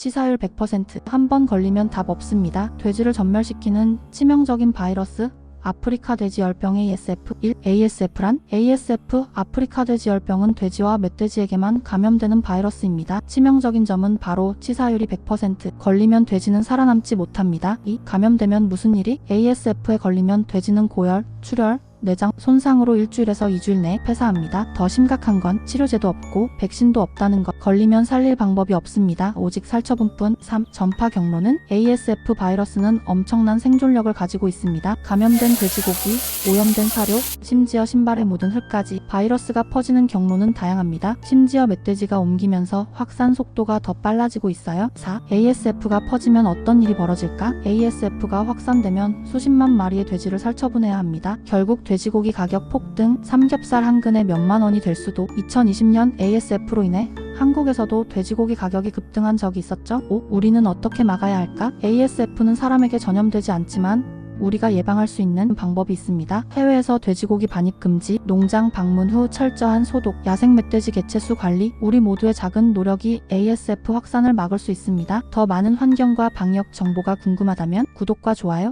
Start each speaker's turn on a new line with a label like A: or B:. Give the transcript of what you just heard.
A: 치사율 100%. 한 번 걸리면 답 없습니다. 돼지를 전멸시키는 치명적인 바이러스 아프리카 돼지 열병 ASF 1 ASF란 ASF 아프리카 돼지 열병은 돼지와 멧돼지에게만 감염되는 바이러스입니다. 치명적인 점은 바로 치사율이 100% 걸리면 돼지는 살아남지 못합니다. 2 감염되면 무슨 일이 ASF에 걸리면 돼지는 고열, 출혈, 내장 손상으로 일주일에서 2주일 내에 폐사합니다. 더 심각한 건 치료제도 없고 백신도 없다는 것. 걸리면 살릴 방법이 없습니다. 오직 살처분뿐. 3. 전파 경로는 ASF 바이러스는 엄청난 생존력을 가지고 있습니다. 감염된 돼지고기, 오염된 사료, 심지어 신발에 묻은 흙까지 바이러스가 퍼지는 경로는 다양합니다. 심지어 멧돼지가 옮기면서 확산 속도가 더 빨라지고 있어요. 4. ASF가 퍼지면 어떤 일이 벌어질까? ASF가 확산되면 수십만 마리의 돼지를 살처분해야 합니다. 결국 돼지고기 가격 폭등, 삼겹살 한 근에 몇만 원이 될 수도 2020년 ASF로 인해 한국에서도 돼지고기 가격이 급등한 적이 있었죠. 5. 우리는 어떻게 막아야 할까? ASF는 사람에게 전염되지 않지만 우리가 예방할 수 있는 방법이 있습니다. 해외에서 돼지고기 반입 금지, 농장 방문 후 철저한 소독, 야생 멧돼지 개체수 관리, 우리 모두의 작은 노력이 ASF 확산을 막을 수 있습니다. 더 많은 환경과 방역 정보가 궁금하다면 구독과 좋아요,